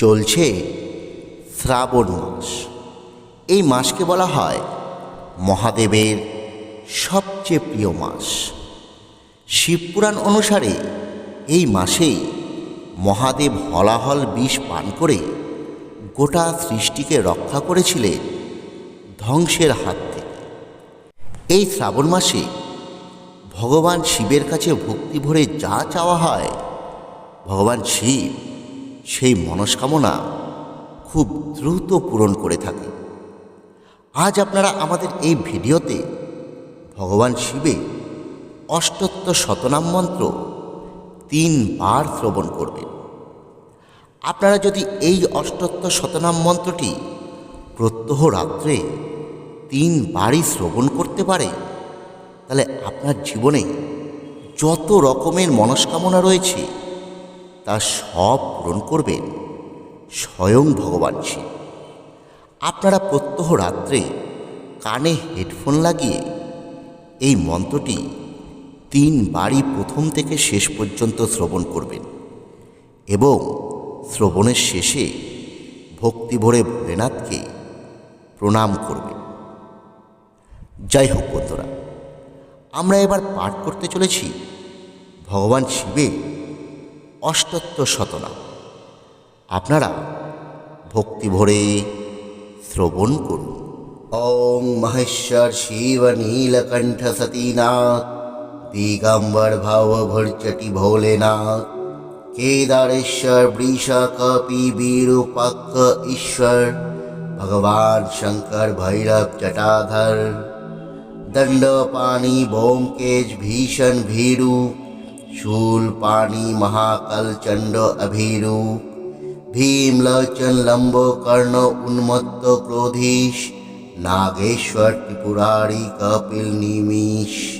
চলছে শ্রাবণ মাস। এই মাসকে বলা হয় মহাদেবের সবচেয়ে প্রিয় মাস। শিবপুরাণ অনুসারে এই মাসেই মহাদেব হলাহল বিষ পান করে গোটা সৃষ্টিকে রক্ষা করেছিলেন ধ্বংসের হাত থেকে। এই শ্রাবণ মাসে ভগবান শিবের কাছে ভক্তি ভরে যা চাওয়া হয়, ভগবান শিব সেই মনস্কামনা খুব দ্রুত পূরণ করে থাকে। আজ আপনারা আমাদের এই ভিডিওতে ভগবান শিবের অষ্টত্ব শতনাম মন্ত্র তিনবার শ্রবণ করবেন। আপনারা যদি এই অষ্টত্ব শতনাম মন্ত্রটি প্রত্যহ রাত্রে তিনবারই শ্রবণ করতে পারে তাহলে আপনার জীবনে যত রকমের মনস্কামনা রয়েছে তা সব পূরণ করবেন স্বয়ং ভগবান শিব। আপনারা প্রত্যহ রাত্রে কানে হেডফোন লাগিয়ে এই মন্ত্রটি তিনবারই প্রথম থেকে শেষ পর্যন্ত শ্রবণ করবেন এবং শ্রবণের শেষে ভক্তি ভরে ভোলেনাথকে প্রণাম করবেন। যাই হোক বন্ধুরা, আমরা এবার পাঠ করতে চলেছি ভগবান শিবের অষ্টত্ব শতনাম আপনারা ভক্তি ভরে শ্রবণ করুন ওং মহেশ্বর শিব নীলকণ্ঠ সতীনাথ দিগম্বর ভাব ভরচটি ভোলেনাথ केदारेश्वर वृषा कपि वीरूपाक्ष ईश्वर भगवान शंकर भैरव जटाधर दंड पानी बोमकेश भीषण भीरु शूल पाणी महाकल, चंड, अभीरु भीमलोचन लंबो, कर्ण, उन्मत्त, क्रोधीश, नागेश्वर, त्रिपुरारी, कपिल, निमीश,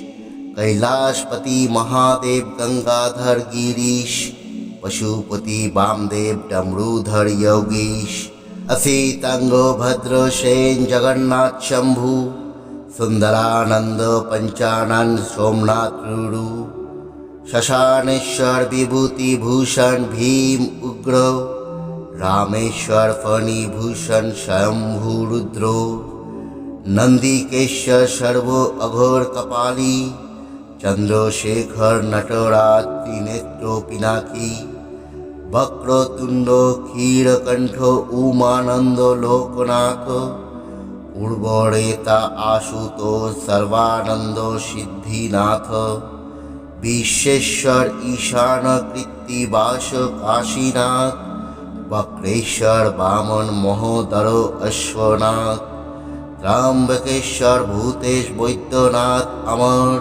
कैलाशपति, महादेव, गंगाधर, गिरीश, पशुपति, वामदेव, डमरूधर, योगीश असीतंगो भद्र सेन, जगन्नाथ, शंभु, सुंदरानंद, पंचानंद, सोमनाथ रुरु শশানেশ্বর বিভূতিভূষণ ভীম উগ্র রামেশ্বর ফণীভূষণ স্বয়ম্ভূরুদ্র নন্দিকেশ্বর সর্ব অঘোর কপালী চন্দ্রশেখর নটরাত্রি নেত্র পিনাকী বক্রতুণ্ড ক্ষীরকণ্ঠ উমানন্দ লোকনাথ উর্বরেতা আশুতোষ সর্বানন্দ সিদ্ধিনাথ বিশ্বেশ্বর ঈশানকৃত্তি বাস কাশীনাথ বক্রেশ্বর বামন মহোদর অশ্বনাথ ত্রাম্বকেশ্বর ভূতেশ বৈদ্যনাথ আমার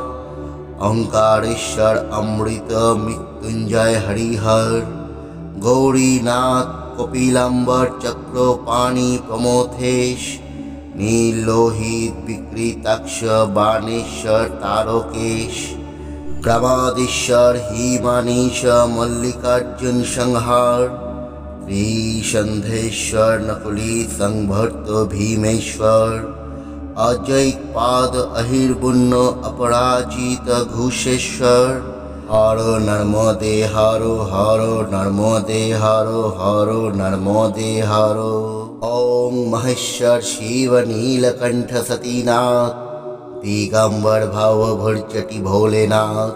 অঙ্কারেশ্বর অমৃত মৃত্যুঞ্জয় হরিহর, গৌরীনাথ কপিলাম্বর চক্রপাণি প্রমথেশ নীলোহিত বিকৃতাক্ষ বাণেশ্বর তারকেশ। प्रमादेश्वर हिमानीश मल्लिकार्जुन संहार त्रिसंधेश्वर नकुली संभर्त भीमेश्वर अजय पाद अहिर्बुन्न अपराजित घुषेश्वर हर नर्मदे हरो हरो नर्मदे हरो हरो नर्मदे हरो ओम महेश्वर शिव नीलकंठ सतीनाथ दिगंबर भाव भरचटी भोलेनाथ,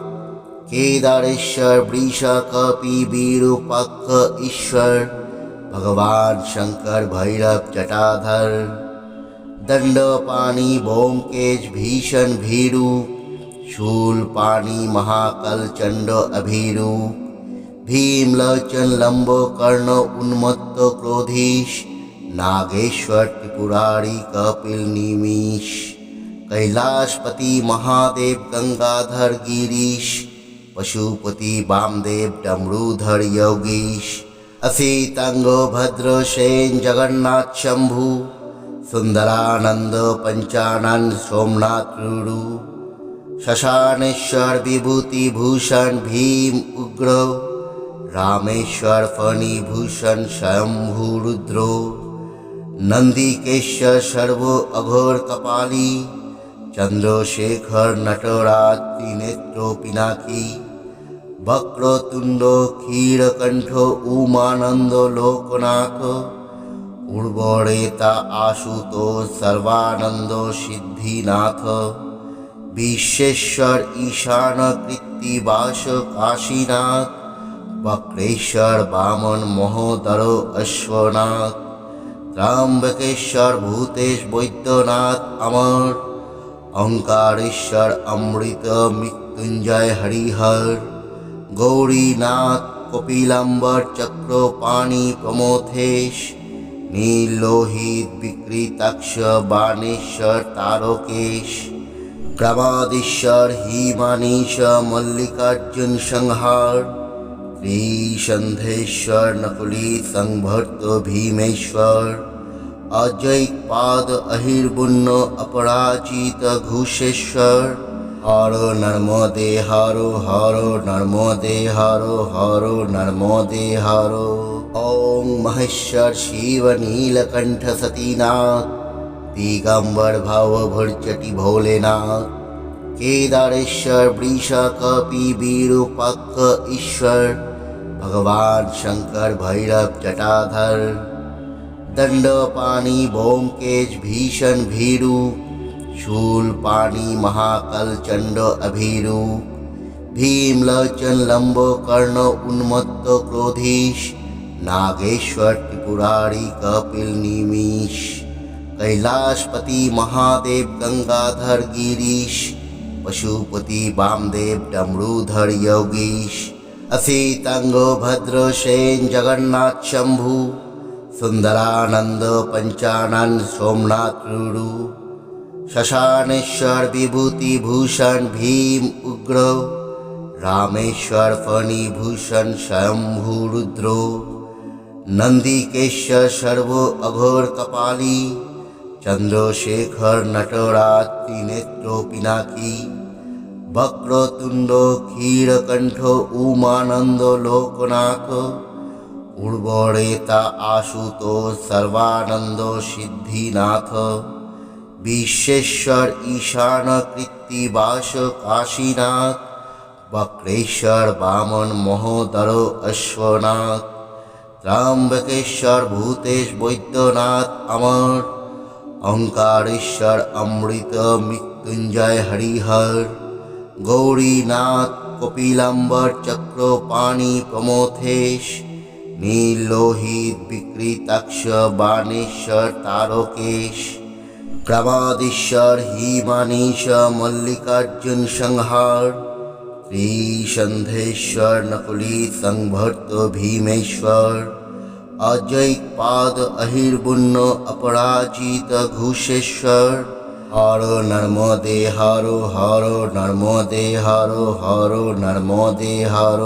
केदारेश्वर वृषा कपि ईश्वर, भगवान शंकर, भैरव, जटाधर दंड पानी बोमकेश भीषण भीरु, शूल पानी महाकल, चंड अभीरु भीमलोचन लंबो कर्ण उन्मत्त क्रोधीश, नागेश्वर, त्रिपुरारी, कपिल निमीश कैलाशपति महादेव, गंगाधर गिरीश, पशुपति वामदेव, डमरूधर योगीश, असीतंगो, भद्र सेन, जगन्नाथ शंभु, सुंदरानंद पंचानन सोमनाथ रुरु शशानेश्वर, विभूति भूषण, भीम उग्र, रामेश्वर, फणि भूषण, शंभु रुद्रो नंदिकेश्वर सर्वो अघोर कपाली চন্দ্রশেখর নটরাজ ত্রিনেত্র পিনাকী, বক্রতুণ্ড, ক্ষীরকণ্ঠ, উমানন্দ, লোকনাথ উর্বরেতা আশুতোষ, সর্বানন্দ, সিদ্ধিনাথ, বিশ্বেশ্বর, ঈশান কৃত্তিবাস কাশীনাথ, বক্রেশ্বর, বামন, মহোদর, অশ্বনাথ ত্রাম্বকেশ্বর ভূতেশ, বৈদ্যনাথ, অমর অঙ্কারেশ্বর অমৃত, মৃত্যুঞ্জয়, হরিহর, গৌরীনাথ, কপিলাম্বর চক্রপাণি প্রমথেশ নীলোহিত বিকৃতাক্ষ, বাণেশ্বর, তারকেশ প্রবাদীশ্বর হিমানীশ, মল্লিকার্জুন সংহার, ত্রিসন্ধেশ্বর নকুলী সংভর্ত ভীমেশ্বর। অজৈক পাদ আহির্বুণ্য অপরাজিত ঘোষেশ্বর হর নর্মদে হর হর নর্মদে হর হর নর্মদে হর ওং মহেশ্বর শিব নীলকণ্ঠ সতীনাথ দিগম্বর ভাব ভরচটি ভোলেনাথ केदारेश्वर वृषा कपि विरूपाक्ष ईश्वर भगवान शंकर भैरव जटाधर दंड पानी बोमकेश भीषण भीरु शूल पानी महाकल, चंड, अभीरु भीमलोचन लंबो, कर्ण, उन्मत्त, क्रोधीश, नागेश्वर, त्रिपुरारी, कपिल निमीश कैलाशपति, महादेव, गंगाधर, गिरीश, पशुपति, वामदेव, डमरूधर, योगीश असीतांगो भद्र सेन, जगन्नाथ, शंभु सुंदरानंद पंचानंद सोमनाथ रूडु शशानेश्वर विभूति भूषण भीम उग्र रामेश्वर फणिभूषण स्वयंभूरुद्र नंदीकेश्वर सर्व अघोर कपाली चंद्रशेखर नटराज त्रिनेत्रो पिनाकी वक्रतुंड क्षीरकंठ उमानंद लोकनाथ উর্বরেতা আশুতোষ সর্বানন্দ সিদ্ধিনাথ বিশ্বেশ্বর ঈশান কৃত্তিবাস কাশীনাথ বক্রেশ্বর বামন মহোদর অশ্বনাথ ত্রাম্বকেশ্বর ভূতেশ বৈদ্যনাথ অমর অঙ্কারেশ্বর অমৃত মৃত্যুঞ্জয় হরিহর গৌরীনাথ কপিলাম্বর চক্রপাণি প্রমথেশ নীলোহিত বিকৃতাক্ষ বাণেশ্বর তারকেশ প্রবাদীশ্বর হিমানীশ মল্লিকার্জুন সংহার, ত্রিসন্ধেশ্বর নকুলী সংভর্ত ভীমেশ্বর, অজৈক পাদ আহির্বুণ্য অপরাজিত ঘোষেশ্বর। হর নর্মদে হর হর নর্মদে হর হর নর্মদে হর।